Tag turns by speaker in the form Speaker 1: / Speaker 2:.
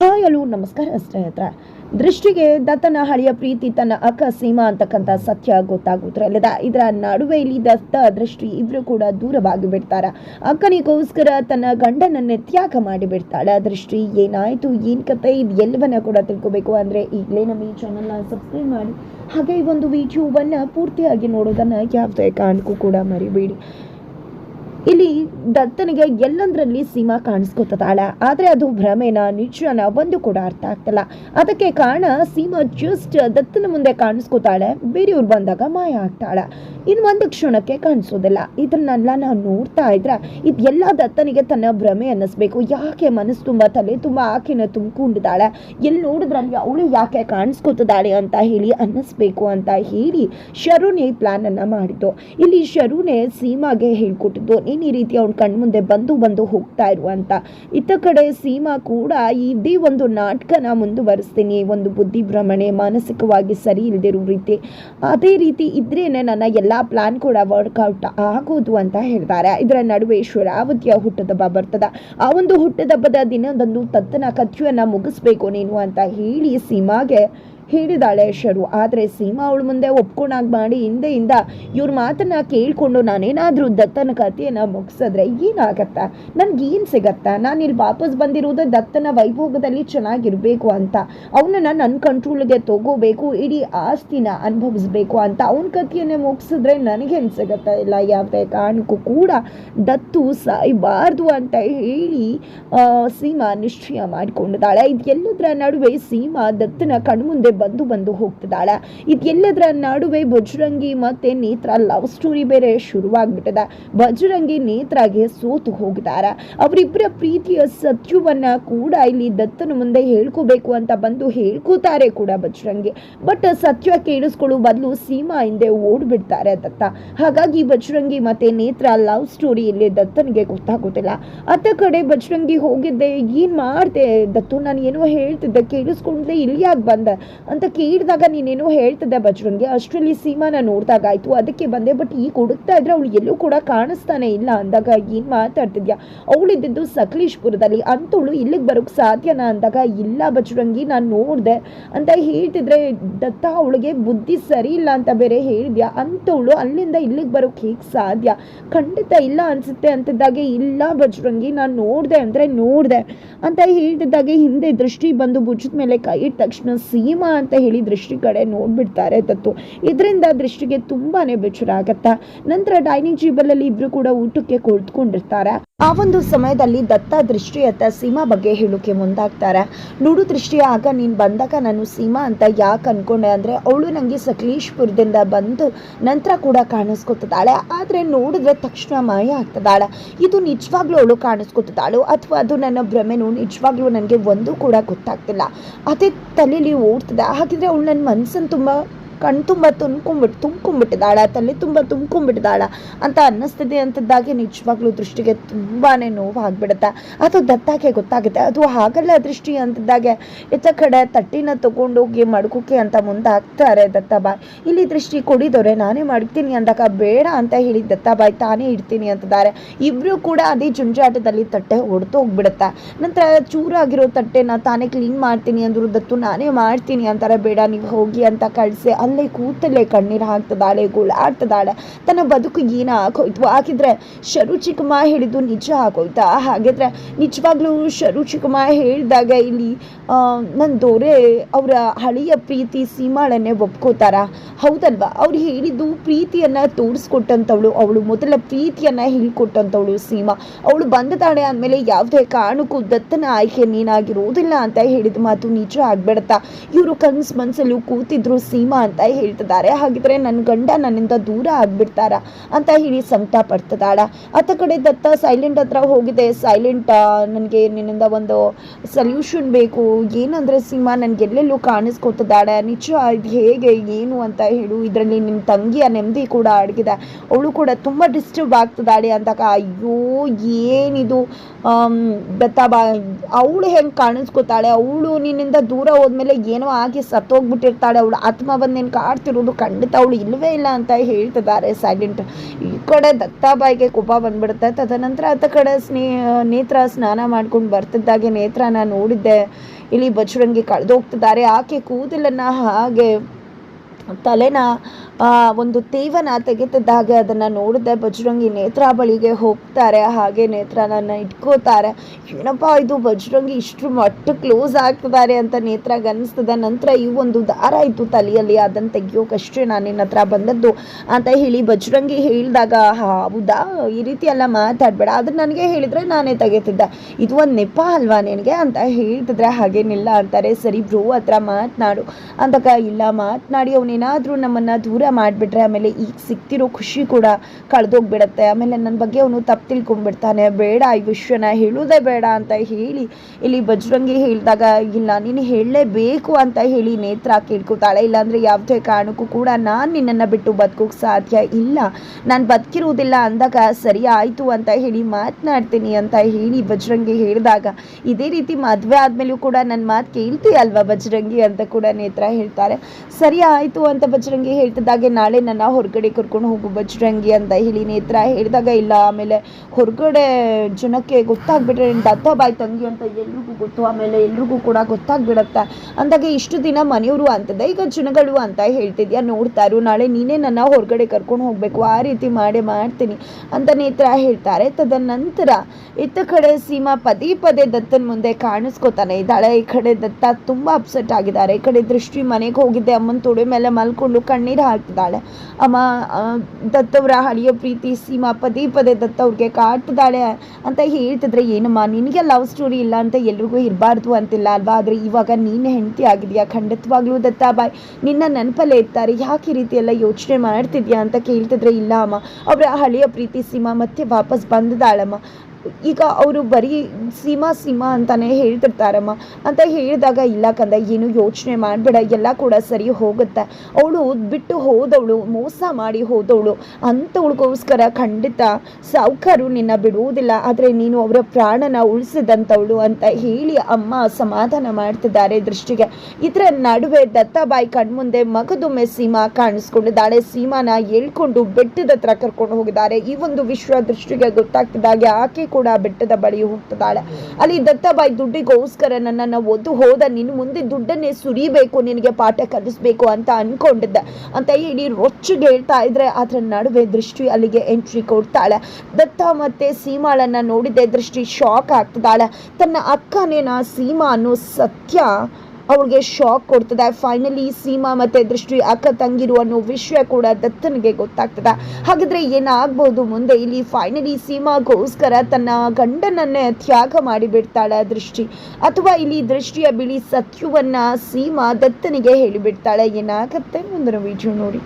Speaker 1: Hello ನಮಸ್ಕಾರ ಸ್ನೇಹಿತರ. ದೃಷ್ಟಿಗೆ ದತ್ತನ ಹಳೆಯ ಪ್ರೀತಿ ತನ್ನ ಅಕ್ಕ ಸೀಮಾ ಅಂತಕ್ಕಂಥ ಸತ್ಯ ಗೊತ್ತಾಗುತ್ತಿರಲಿದೆ ಇದರ ನಡುವೆ ಇಲ್ಲಿ ದತ್ತ ದೃಷ್ಟಿ ಇಬ್ರು ಕೂಡ ದೂರವಾಗಿ ಬಿಡ್ತಾರ. ಅಕ್ಕನಿಗೋಸ್ಕರ ತನ್ನ ಗಂಡನನ್ನೇ ತ್ಯಾಗ ಮಾಡಿ ಬಿಡ್ತಾಳ. ದೃಷ್ಟಿ, ಏನಾಯ್ತು? ಏನ್ ಕತೆ? ಇದು ಎಲ್ಲವನ್ನ ಕೂಡ ತಿಳ್ಕೊಬೇಕು ಅಂದ್ರೆ ಈಗಲೇ ನಮ್ಮ ಈ ಚಾನಲ್ನ ಸಬ್ಸ್ಕ್ರೈಬ್ ಮಾಡಿ. ಹಾಗೆ ಈ ಒಂದು ವಿಡಿಯೋವನ್ನ ಪೂರ್ತಿಯಾಗಿ ನೋಡೋದನ್ನ ಯಾವುದೇ ಕಾರಣಕ್ಕೂ ಕೂಡ ಮರಿಬೇಡಿ. ಇಲ್ಲಿ ದತ್ತನಿಗೆ ಎಲ್ಲಂದ್ರಲ್ಲಿ ಸೀಮಾ ಕಾಣಿಸ್ಕೊತಾಳೆ ಆದರೆ ಅದು ಭ್ರಮೆನ, ನಿಜನ ಒಂದು ಕೂಡ ಅರ್ಥ ಆಗ್ತಲ್ಲ. ಅದಕ್ಕೆ ಕಾರಣ ಸೀಮಾ ಜಸ್ಟ್ ದತ್ತನ ಮುಂದೆ ಕಾಣಿಸ್ಕೊತಾಳೆ ಬೇರೆಯವ್ರು ಬಂದಾಗ ಮಾಯ ಆಗ್ತಾಳೆ ಒಂದು ಕ್ಷಣಕ್ಕೆ ಕಾಣಿಸೋದಿಲ್ಲ. ಇದನ್ನೆಲ್ಲ ನಾವು ನೋಡ್ತಾ ಇದ್ರೆ ಇದೆಲ್ಲ ದತ್ತನಿಗೆ ತನ್ನ ಭ್ರಮೆ ಅನ್ನಿಸ್ಬೇಕು. ಯಾಕೆ ಮನಸ್ಸು ತುಂಬಾ, ತಲೆ ತುಂಬಾ, ಆಕೆನ ತುಂಬಿಕೊಂಡಿದ್ದಾಳೆ ಎಲ್ಲಿ ನೋಡಿದ್ರಲ್ಲಿ ಅವಳು ಯಾಕೆ ಕಾಣಿಸ್ಕೊತಿದ್ದಾಳೆ ಅಂತ ಹೇಳಿ ಅನ್ನಿಸ್ಬೇಕು ಅಂತ ಹೇಳಿ ಶರುಣೆ ಪ್ಲಾನ್ ಅನ್ನ ಮಾಡಿದ್ದು. ಇಲ್ಲಿ ಶರುಣೆ ಸೀಮಾಗೆ ಹೇಳ್ಕೊಟ್ಟಿದ್ದು ನೀನ್ ಈ ರೀತಿ ಅವ್ನ ಕಣ್ಮುಂದೆ ಬಂದು ಬಂದು ಹೋಗ್ತಾ ಇರುವಂತ ಇತ್ತ ಕಡೆ ಸೀಮಾ ಕೂಡ ಇದೇ ಒಂದು ನಾಟಕನ ಮುಂದುವರಿಸ್ತೀನಿ, ಒಂದು ಬುದ್ಧಿ ಭ್ರಮಣೆ, ಮಾನಸಿಕವಾಗಿ ಸರಿ ಇಲ್ದಿರೋ ರೀತಿ. ಅದೇ ರೀತಿ ಇದ್ರೇನೆ ನನ್ನ ಎಲ್ಲ ಪ್ಲಾನ್ ಕೂಡ ವರ್ಕೌಟ್ ಆಗೋದು ಅಂತ ಹೇಳ್ತಾರೆ. ಇದರ ನಡುವೆ ಶ್ವರಾವತಿಯ ಹುಟ್ಟದಬ್ಬ ಬರ್ತದ. ಆ ಒಂದು ಹುಟ್ಟದಬ್ಬದ ದಿನದಂದು ತತ್ತನ ಕಥೆಯನ್ನ ಮುಗಿಸ್ಬೇಕು ನೀನು ಅಂತ ಹೇಳಿ ಸೀಮಾಗೆ ಹೇಳಿದಾಳೆ ಶರು. ಆದರೆ ಸೀಮಾ ಅವಳು ಮುಂದೆ ಒಪ್ಕೊಂಡಾಗ ಮಾಡಿ ಹಿಂದೆಯಿಂದ ಇವ್ರ ಮಾತನ್ನ ಕೇಳಿಕೊಂಡು ನಾನೇನಾದರೂ ದತ್ತನ ಕಥೆಯನ್ನ ಮುಗಿಸಿದ್ರೆ ಏನಾಗತ್ತ? ನನ್ಗೆ ಏನು ಸಿಗತ್ತಾ? ನಾನು ಇಲ್ಲಿ ವಾಪಸ್ ಬಂದಿರೋದು ದತ್ತನ ವೈಭೋಗದಲ್ಲಿ ಚೆನ್ನಾಗಿರಬೇಕು ಅಂತ. ಅವನನ್ನು ನನ್ನ ಕಂಟ್ರೋಲ್ಗೆ ತಗೋಬೇಕು, ಇಡೀ ಆಸ್ತಿನ ಅನುಭವಿಸ್ಬೇಕು ಅಂತ. ಅವನ ಕಥೆಯನ್ನೇ ಮುಗಿಸಿದ್ರೆ ನನಗೇನು ಸಿಗತ್ತಾ? ಇಲ್ಲ ಯಾವುದೇ ಕಾರಣಕ್ಕೂ ಕೂಡ ದತ್ತು ಸಾಯಬಾರ್ದು ಅಂತ ಹೇಳಿ ಸೀಮಾ ನಿಶ್ಚಯ ಮಾಡಿಕೊಂಡಿದ್ದಾಳೆ. ಇದೆಲ್ಲದರ ನಡುವೆ ಸೀಮಾ ದತ್ತನ ಕಣ್ಮುಂದೆ ಬಂದು ಬಂದು ಹೋಗ್ತಿದ್ದಾಳೆ. ಇದೆಲ್ಲದರ ನಡುವೆ ಬಜರಂಗಿ ಮತ್ತೆ ನೇತ್ರ ಲವ್ ಸ್ಟೋರಿ ಬೇರೆ ಶುರುವಾಗ್ಬಿಟ್ಟಿದೆ. ಬಜರಂಗಿ ನೇತ್ರಾಗೆ ಸೋತು ಹೋಗಿದ್ದಾರೆ. ಅವರಿಬ್ಬರ ಪ್ರೀತಿಯ ಸತ್ಯವನ್ನ ಕೂಡ ಇಲ್ಲಿ ದತ್ತನ ಮುಂದೆ ಹೇಳ್ಕೋಬೇಕು ಅಂತ ಬಂದು ಹೇಳ್ಕೋತಾರೆ ಕೂಡ ಬಜರಂಗಿ ಬಟ್ ಸತ್ಯ ಕೇಳಿಸ್ಕೊಳ್ಳೋ ಬದಲು ಸೀಮಾ ಹಿಂದೆ ಓಡ್ಬಿಡ್ತಾರೆ ದತ್ತ. ಹಾಗಾಗಿ ಬಜರಂಗಿ ಮತ್ತೆ ನೇತ್ರ ಲವ್ ಸ್ಟೋರಿ ಇಲ್ಲಿ ದತ್ತನಿಗೆ ಗೊತ್ತಾಗೋದಿಲ್ಲ. ಅತ್ತ ಕಡೆ ಬಜರಂಗಿ ಹೋಗಿದ್ದೆ, ಏನ್ ಮಾಡ್ದೆ ದತ್ತು? ನಾನು ಏನೋ ಹೇಳ್ತಿದ್ದೆ, ಕೇಳಿಸ್ಕೊಂಡ್ಲೆ ಇಲ್ಲಿ ಯಾಕೆ ಬಂದೆ? ಅಂತ ಕೇಳಿದಾಗ ನೀನೇನೋ ಹೇಳ್ತಿದ್ದೆ ಬಜ್ರಂಗೆ ಅಷ್ಟರಲ್ಲಿ ಸೀಮಾನ ನೋಡಿದಾಗ ಆಯ್ತು, ಅದಕ್ಕೆ ಬಂದೆ. ಬಟ್ ಈಗ ಹುಡುಕ್ತಾ ಇದ್ರೆ ಅವಳು ಎಲ್ಲೂ ಕೂಡ ಕಾಣಿಸ್ತಾನೆ ಇಲ್ಲ ಅಂದಾಗ ಏನು ಮಾತಾಡ್ತಿದ್ಯಾ? ಇದ್ದಿದ್ದು ಸಕಲೇಶ್ಪುರದಲ್ಲಿ, ಅಂತವಳು ಇಲ್ಲಿಗೆ ಬರೋಕ್ ಸಾಧ್ಯನಾ ಅಂದಾಗ, ಇಲ್ಲ ಬಜರಂಗಿ ನಾನು ನೋಡಿದೆ ಅಂತ ಹೇಳ್ತಿದ್ರೆ ದತ್ತ ಅವಳಿಗೆ, ಬುದ್ಧಿ ಸರಿ ಇಲ್ಲ ಅಂತ ಬೇರೆ ಹೇಳಿದ್ಯಾ? ಅಂತವಳು ಅಲ್ಲಿಂದ ಇಲ್ಲಿಗೆ ಬರೋಕ್ ಹೇಗೆ ಸಾಧ್ಯ? ಖಂಡಿತ ಇಲ್ಲ ಅನ್ಸುತ್ತೆ ಅಂತಿದ್ದಾಗೆ, ಇಲ್ಲ ಬಜರಂಗಿ ನಾನು ನೋಡಿದೆ ಅಂದ್ರೆ ನೋಡಿದೆ ಅಂತ ಹೇಳ್ತಿದ್ದಾಗೆ ಹಿಂದೆ ದೃಷ್ಟಿ ಬಂದು ಭುಜದ ಮೇಲೆ ಕೈ ಇಟ್ಟ ತಕ್ಷಣ ಸೀಮಾ ಅಂತ ಹೇಳಿ ದೃಷ್ಟಿ ಕಡೆ ನೋಡ್ಬಿಡ್ತಾರೆ ತತ್ತು. ಇದರಿಂದ ದೃಷ್ಟಿಗೆ ತುಂಬಾನೇ ಬೇಚರ ಆಗತ್ತ ನಂತರ ಡೈನಿಂಗ್ ಟೇಬಲ್ ಅಲ್ಲಿ ಇಬ್ರು ಕೂಡ ಊಟಕ್ಕೆ ಕುಳಿತುಕೊಂಡಿರ್ತಾರೆ. ಆ ಒಂದು ಸಮಯದಲ್ಲಿ ದತ್ತ ದೃಷ್ಟಿ ಹತ್ತ ಸೀಮಾ ಬಗ್ಗೆ ಹೇಳೋಕೆ ಮುಂದಾಗ್ತಾರೆ. ನೋಡು ದೃಷ್ಟಿ, ಆಗ ನೀನು ಬಂದಾಗ ನಾನು ಸೀಮಾ ಅಂತ ಯಾಕೆ ಅಂದ್ಕೊಂಡೆ ಅಂದರೆ ಅವಳು ನನಗೆ ಸಕಲೇಶ್ಪುರದಿಂದ ಬಂದು ನಂತರ ಕೂಡ ಕಾಣಿಸ್ಕೊತಿದ್ದಾಳೆ. ಆದರೆ ನೋಡಿದ್ರೆ ತಕ್ಷಣ ಮಾಯ ಆಗ್ತದಾಳೆ ಇದು ನಿಜವಾಗ್ಲೂ ಅವಳು ಕಾಣಿಸ್ಕೊತಿದ್ದಾಳು ಅಥವಾ ಅದು ನನ್ನ ಭ್ರಮೆನು ನಿಜವಾಗ್ಲೂ ನನಗೆ ಒಂದು ಕೂಡ ಗೊತ್ತಾಗ್ತಿಲ್ಲ. ಅದೇ ತಲೆಯಲ್ಲಿ ಓಡ್ತದೆ. ಹಾಗಿದ್ರೆ ಅವಳು ನನ್ನ ಮನಸ್ಸನ್ನು ತುಂಬ ಕಣ್ ತುಂಬ ತುಂಬ್ಕೊಂಬಿಟ್ಟು ತುಂಬ್ಕೊಂಬಿಟ್ಟಿದ್ದಾಳ, ತಲೆ ತುಂಬ ತುಂಬ್ಕೊಂಡ್ಬಿಟ್ಟಿದ್ದಾಳ ಅಂತ ಅನ್ನಿಸ್ತಿದೆ ಅಂತದ್ದಾಗೆ ನಿಜವಾಗ್ಲೂ ದೃಷ್ಟಿಗೆ ತುಂಬಾ ನೋವಾಗ್ಬಿಡುತ್ತೆ. ಅದು ದತ್ತಾಗೆ ಗೊತ್ತಾಗುತ್ತೆ. ಅದು ಹಾಗಲ್ಲ ದೃಷ್ಟಿ ಅಂತಿದ್ದಾಗೆ. ಇತ್ತ ಕಡೆ ತಟ್ಟಿನ ತಗೊಂಡೋಗಿ ಮಡ್ಕೋಕೆ ಅಂತ ಮುಂದಾಗ್ತಾರೆ ದತ್ತಾಬಾಯ್. ಇಲ್ಲಿ ದೃಷ್ಟಿ ಕೊಡಿದವ್ರೆ, ನಾನೇ ಮಾಡ್ತೀನಿ ಅಂದಾಗ ಬೇಡ ಅಂತ ಹೇಳಿ ದತ್ತಾಬಾಯ್ ತಾನೇ ಇಡ್ತೀನಿ ಅಂತಿದ್ದಾರೆ ಇಬ್ರು ಕೂಡ ಅದೇ ಜುಂಜಾಟದಲ್ಲಿ ತಟ್ಟೆ ಹೊಡೆದು ಹೋಗ್ಬಿಡುತ್ತೆ ನಂತರ ಚೂರಾಗಿರೋ ತಟ್ಟೆನ ತಾನೇ ಕ್ಲೀನ್ ಮಾಡ್ತೀನಿ ಅಂದ್ರು ದತ್ತು ನಾನೇ ಮಾಡ್ತೀನಿ ಅಂತಾರೆ. ಬೇಡ, ನೀವು ಹೋಗಿ ಅಂತ ಕಳಿಸಿ. ಅಲ್ಲೇ ಕೂತಲ್ಲೇ ಕಣ್ಣೀರು ಹಾಕ್ತದಾಳೆ ಗೋಳಾಡ್ತದಾಳೆ ತನ್ನ ಬದುಕು ಏನ ಆಗೋಯ್ತು? ಹಾಕಿದ್ರೆ ಶರು ಚಿಕ್ಕಮ್ಮ ಹೇಳಿದ್ದು ನಿಜ ಆಗೋಯ್ತಾ? ಹಾಗಿದ್ರೆ ನಿಜವಾಗ್ಲೂ ಶರು ಚಿಕ್ಕಮ್ಮ ಹೇಳಿದಾಗ ಇಲ್ಲಿ ನನ್ನ ದೊರೆ ಅವರ ಹಳೆಯ ಪ್ರೀತಿ ಸೀಮಾಳನ್ನೇ ಒಪ್ಕೋತಾರ? ಹೌದಲ್ವಾ? ಅವ್ರು ಹೇಳಿದ್ದು ಪ್ರೀತಿಯನ್ನ ತೋರಿಸ್ಕೊಟ್ಟಂಥವಳು ಅವಳು, ಮೊದಲ ಪ್ರೀತಿಯನ್ನ ಹೇಳ್ಕೊಟ್ಟಂಥವಳು ಸೀಮಾ. ಅವಳು ಬಂದದಾಳೆ ಅಂದಮೇಲೆ ಯಾವುದೇ ಕಾರಣಕ್ಕೂ ದತ್ತನ ಆಯ್ಕೆ ನೀನಾಗಿರೋದಿಲ್ಲ ಅಂತ ಹೇಳಿದ ಮಾತು ನಿಜ ಆಗ್ಬಿಡತ್ತಾ? ಇವರು ಕನ್ಸ್ ಮನ್ಸಲ್ಲೂ ಕೂತಿದ್ರು ಸೀಮಾ ಅಂತ. ಹೇಳ್ತಿದ್ದಾರೆ. ಹಾಗಿದ್ರೆ ನನ್ನ ಗಂಡ ನನ್ನಿಂದ ದೂರ ಆಗ್ಬಿಡ್ತಾರ ಅಂತ ಹೇಳಿ ಸಂಕಟ ಪಡ್ತಿದ್ದಾಳ. ಆತ ಕಡೆ ದತ್ತ ಸೈಲೆಂಟ್ ಹತ್ರ ಹೋಗಿದೆ. ಸೈಲೆಂಟ್ ನನಗೆ ನಿನ್ನಿಂದ ಒಂದು ಸಲ್ಯೂಷನ್ ಬೇಕು. ಏನಂದ್ರೆ ಸೀಮಾ ನನ್ಗೆ ಎಲ್ಲೆಲ್ಲೂ ಕಾಣಿಸ್ಕೊತಿದ್ದಾಳೆ. ನಿಜ ಇದು ಹೇಗೆ, ಏನು ಅಂತ ಹೇಳು. ಇದರಲ್ಲಿ ನಿಮ್ಮ ತಂಗಿಯ ನೆಮ್ಮದಿ ಕೂಡ ಅಡಗಿದೆ. ಅವಳು ಕೂಡ ತುಂಬ ಡಿಸ್ಟರ್ಬ್ ಆಗ್ತಿದ್ದಾಳೆ ಅಂತ ಅಯ್ಯೋ, ಏನಿದು? ದತ್ತ ಬಾ, ಅವಳು ಹೆಂಗೆ ಕಾಣಿಸ್ಕೊತಾಳೆ? ಅವಳು ನಿನ್ನಿಂದ ದೂರ ಹೋದ್ಮೇಲೆ ಏನೋ ಆಗಿ ಸತ್ತೋಗ್ಬಿಟ್ಟಿರ್ತಾಳೆ. ಅವಳು ಆತ್ಮ ಬಂದು ನೀನು ಕಾಡ್ತಿರೋದು ಖಂಡಿತ ಅವಳು ಇಲ್ಲವೇ ಇಲ್ಲ ಅಂತ ಹೇಳ್ತಿದ್ದಾರೆ ಸೈಲೆಂಟ್ ಈ ಕಡೆ ದತ್ತಾಬಾಯಿಗೆ ಕೋಪ ಬಂದ್ಬಿಡುತ್ತೆ. ತದನಂತರ ಆತ ಕಡೆ ಸ್ನೇ, ನೇತ್ರ ಸ್ನಾನ ಮಾಡ್ಕೊಂಡು ಬರ್ತಿದ್ದಾಗೆ ನೇತ್ರನ ನೋಡಿದ್ದೆ. ಇಲ್ಲಿ ಬಜರಂಗಿ ಕಳೆದೋಗ್ತಿದ್ದಾರೆ. ಆಕೆ ಕೂದಲನ್ನು ಹಾಗೆ ತಲೆನ ಒಂದು ತೇವನ ತೆಗೆತಿದ್ದಾಗ ಅದನ್ನು ನೋಡಿದೆ ಬಜರಂಗಿ ನೇತ್ರ ಬಳಿಗೆ ಹೋಗ್ತಾರೆ. ಹಾಗೆ ನೇತ್ರನನ್ನು ಇಟ್ಕೋತಾರೆ. ಏನಪ್ಪ ಇದು? ಬಜರಂಗಿ ಇಷ್ಟು ಮಟ್ಟ ಕ್ಲೋಸ್ ಆಗ್ತಿದ್ದಾರೆ ಅಂತ ನೇತ್ರಾಗ ಅನಿಸ್ತದೆ. ನಂತರ ಈ ಒಂದು ದಾರ ಇತ್ತು ತಲೆಯಲ್ಲಿ. ಅದನ್ನು ತೆಗಿಯೋಕಷ್ಟೇ ನಾನು ನಿನ್ನ ಹತ್ರ ಬಂದದ್ದು ಅಂತ ಹೇಳಿ ಬಜರಂಗಿ ಹೇಳಿದಾಗ ಹೌದಾ? ಈ ರೀತಿ ಎಲ್ಲ ಮಾತಾಡಬೇಡ. ಅದನ್ನ ನನಗೆ ಹೇಳಿದ್ರೆ ನಾನೇ ತೆಗೆತಿದ್ದೆ. ಇದು ಒಂದು ನೆಪ ಅಲ್ವಾ ನಿನಗೆ? ಅಂತ ಹೇಳ್ತಿದ್ರೆ ಹಾಗೇನಿಲ್ಲ ಅಂತಾರೆ. ಸರಿ ಬ್ರೋ, ಹತ್ರ ಮಾತನಾಡು. ಅಂದಾಗ ಇಲ್ಲ, ಮಾತನಾಡಿ. ಅವನೇನಾದರೂ ನಮ್ಮನ್ನು ದೂರ ಮಾಡಿಬಿಟ್ರೆ ಆಮೇಲೆ ಈಗ ಸಿಕ್ತಿರೋ ಖುಷಿ ಕೂಡ ಕಳೆದೋಗ್ಬಿಡತ್ತೆ. ಆಮೇಲೆ ನನ್ನ ಬಗ್ಗೆ ಅವನು ತಪ್ಪು ತಿಳ್ಕೊಂಡ್ಬಿಡ್ತಾನೆ ಬೇಡ ಈ ವಿಷಯನ, ಹೇಳೋದೇ ಬೇಡ ಅಂತ ಹೇಳಿ ಇಲ್ಲಿ ಬಜರಂಗಿ ಹೇಳಿದಾಗ, ಇಲ್ಲ, ನೀನು ಹೇಳಲೇಬೇಕು ಅಂತ ಹೇಳಿ ನೇತ್ರ ಕೇಳ್ಕೊತಾಳೆ. ಇಲ್ಲಾಂದರೆ ಯಾವುದೇ ಕಾರಣಕ್ಕೂ ಕೂಡ ನಾನು ನಿನ್ನನ್ನು ಬಿಟ್ಟು ಬದುಕೋಕೆ ಸಾಧ್ಯ ಇಲ್ಲ. ನಾನು ಬದುಕಿರುವುದಿಲ್ಲ ಅಂದಾಗ ಸರಿ ಆಯಿತು ಅಂತ ಹೇಳಿ ಮಾತನಾಡ್ತೀನಿ ಅಂತ ಹೇಳಿ ಬಜರಂಗಿ ಹೇಳಿದಾಗ, ಇದೇ ರೀತಿ ಮದುವೆ ಆದಮೇಲೂ ಕೂಡ ನನ್ನ ಮಾತು ಕೇಳ್ತೀಯ ಅಲ್ವಾ ಬಜರಂಗಿ ಅಂತ ಕೂಡ ನೇತ್ರ ಹೇಳ್ತಾರೆ. ಸರಿ ಆಯಿತು ಅಂತ ಬಜರಂಗಿ ಹೇಳ್ತಿದ್ದಾಗೆ ನಾಳೆ ನನ್ನ ಹೊರಗಡೆ ಕರ್ಕೊಂಡು ಹೋಗು, ಬಜರಂಗಿ ಅಂತ ಹೇಳಿ ನೇತ್ರ ಹೇಳಿದಾಗ, ಇಲ್ಲ, ಆಮೇಲೆ ಹೊರಗಡೆ ಜನಕ್ಕೆ ಗೊತ್ತಾಗ್ಬಿಟ್ರೆ ನಿನ್ನ ದತ್ತಬಾಯಿ ತಂಗಿ ಅಂತ ಎಲ್ರಿಗೂ ಗೊತ್ತು, ಆಮೇಲೆ ಎಲ್ರಿಗೂ ಕೂಡ ಗೊತ್ತಾಗ್ಬಿಡತ್ತೆ. ಅಂದಾಗ ಇಷ್ಟು ದಿನ ಮನೆಯವರು ಅಂತದ ಈಗ ಜನಗಳು ಅಂತ ಹೇಳ್ತಿದ್ಯಾ ನೋಡ್ತಾರು ನಾಳೆ ನೀನೇ ನನ್ನ ಹೊರಗಡೆ ಕರ್ಕೊಂಡು ಹೋಗಬೇಕು, ಆ ರೀತಿ ಮಾಡೇ ಮಾಡ್ತೀನಿ ಅಂತ ನೇತ್ರ ಹೇಳ್ತಾರೆ. ತದನಂತರ ಇತ್ತ ಕಡೆ ಸೀಮಾ ಪದೇ ಪದೇ ದತ್ತನ ಮುಂದೆ ಕಾಣಿಸ್ಕೋತಾನೆ ಇದ್ದಾಳೆ. ಈ ಕಡೆ ದತ್ತ ತುಂಬ ಅಪ್ಸೆಟ್ ಆಗಿದ್ದಾರೆ. ಈ ಕಡೆ ದೃಷ್ಟಿ ಮನೆಗೆ ಹೋಗಿದ್ದೆ, ಅಮ್ಮನ ತೊಡೆ ಮೇಲೆ ಮಲ್ಕೊಂಡು ಕಣ್ಣೀರು ಹಾಕ್ತಿದ್ದಾಳೆ ಅಮ್ಮ ದತ್ತವರ ಹಳಿಯ ಪ್ರೀತಿ ಸೀಮಾ ಪದೇ ಪದೇ ದತ್ತವ್ರಿಗೆ ಕಾಡ್ತಿದ್ದಾಳೆ ಅಂತ ಹೇಳ್ತಿದ್ರೆ ಏನಮ್ಮ, ನಿನಗೆ ಲವ್ ಸ್ಟೋರಿ ಇಲ್ಲ ಅಂತ ಎಲ್ರಿಗೂ ಇರಬಾರ್ದು ಅಂತಿಲ್ಲ ಅಲ್ವಾ? ಆದರೆ ಇವಾಗ ನೀನು ಹೆಂಡತಿ ಆಗಿದೆಯಾ? ಖಂಡಿತವಾಗ್ಲೂ ದತ್ತಾಬಾಯ್, ನಿನ್ನ ನೆನಪಲ್ಲೇ ಇರ್ತಾರೆ. ಯಾಕೆ ಈ ರೀತಿ ಎಲ್ಲ ಯೋಚನೆ ಮಾಡ್ತಿದ್ಯಾ ಅಂತ ಕೇಳ್ತಿದ್ರೆ ಇಲ್ಲ ಅಮ್ಮ. ಅವರ ಹಳೆಯ ಪ್ರೀತಿ ಸೀಮಾ ಮತ್ತೆ ವಾಪಸ್ ಬಂದಿದ್ದಾಳಮ್ಮ. ಈಗ ಅವರು ಬರೀ ಸೀಮಾ ಸೀಮಾ ಅಂತಾನೆ ಹೇಳ್ತಿರ್ತಾರಮ್ಮ. ಅಂತ ಹೇಳಿದಾಗ, ಇಲ್ಲ ಕಂದ, ಏನು ಯೋಚನೆ ಮಾಡಬೇಡ, ಎಲ್ಲ ಕೂಡ ಸರಿ ಹೋಗುತ್ತೆ. ಅವಳು ಬಿಟ್ಟು ಹೋದವಳು, ಮೋಸ ಮಾಡಿ ಹೋದವಳು ಅಂಥವಳಿಗೋಸ್ಕರ ಖಂಡಿತ ಸಾವುಕಾರು ನಿನ್ನ ಬಿಡುವುದಿಲ್ಲ. ಆದರೆ ನೀನು ಅವರ ಪ್ರಾಣನ ಉಳಿಸಿದಂಥವಳು ಅಂತ ಹೇಳಿ ಅಮ್ಮ ಸಮಾಧಾನ ಮಾಡ್ತಿದ್ದಾರೆ ದೃಷ್ಟಿಗೆ. ಇದರ ನಡುವೆ ದತ್ತಾಬಾಯಿ ಕಣ್ಮುಂದೆ ಮಗದೊಮ್ಮೆ ಸೀಮಾ ಕಾಣಿಸ್ಕೊಂಡಿದ್ದಾಳೆ. ಸೀಮಾನ ಹೇಳ್ಕೊಂಡು ಬೆಟ್ಟದ ಹತ್ರ ಕರ್ಕೊಂಡು ಹೋಗಿದ್ದಾರೆ. ಈ ಒಂದು ವಿಶ್ವ ದೃಷ್ಟಿಗೆ ಗೊತ್ತಾಗ್ತಿದ್ದಾಗೆ, ಆಕೆ ಕೂಡ ಬೆಟ್ಟದ ಬಳಿ ಹೋಗ್ತದಾಳೆ ಅಲ್ಲಿ ದತ್ತಬಾಯಿ ದುಡ್ಡಿಗೋಸ್ಕರ ನನ್ನನ್ನು ಒದ್ದು ಹೋದ ನಿನ್ನ ಮುಂದೆ ದುಡ್ಡನ್ನೇ ಸುರಿಬೇಕು, ನಿನಗೆ ಪಾಠ ಕಲಿಸ್ಬೇಕು ಅಂತ ಅನ್ಕೊಂಡಿದ್ದೆ. ಅಂತ ಹೇಳಿ ರೊಚ್ಚಿಗೆ ಹೇಳ್ತಾ ಇದ್ರೆ ಅದರ ನಡುವೆ ದೃಷ್ಟಿ ಅಲ್ಲಿಗೆ ಎಂಟ್ರಿ ಕೊಡ್ತಾಳೆ. ದತ್ತ ಮತ್ತೆ ಸೀಮಾಳನ್ನು ನೋಡಿದ್ದೆ ದೃಷ್ಟಿ ಶಾಕ್ ಆಗ್ತದಾಳೆ ತನ್ನ ಅಕ್ಕನೇನ ಸೀಮಾ ಅನ್ನೋ ಸತ್ಯ ಅವಳಿಗೆ ಶಾಕ್ ಕೊಡ್ತದೆ. ಫೈನಲಿ ಸೀಮಾ ಮತ್ತೆ ದೃಷ್ಟಿ ಅಕ್ಕ ತಂಗಿರು ಅನ್ನೋ ವಿಷಯ ಕೂಡ ದತ್ತನಿಗೆ ಗೊತ್ತಾಗ್ತದೆ. ಹಾಗಾದ್ರೆ ಏನಾಗ್ಬೋದು ಮುಂದೆ? ಇಲ್ಲಿ ಫೈನಲಿ ಸೀಮಾಗೋಸ್ಕರ ತನ್ನ ಗಂಡನನ್ನೇ ತ್ಯಾಗ ಮಾಡಿಬಿಡ್ತಾಳೆ ದೃಷ್ಟಿ. ಅಥವಾ ಇಲ್ಲಿ ದೃಷ್ಟಿಯ ಬಿಳಿ ಸತ್ಯವನ್ನ ಸೀಮಾ ದತ್ತನಿಗೆ ಹೇಳಿಬಿಡ್ತಾಳೆ. ಏನಾಗತ್ತೆ ಮುಂದಿನ ವಿಡಿಯೋ ನೋಡಿ.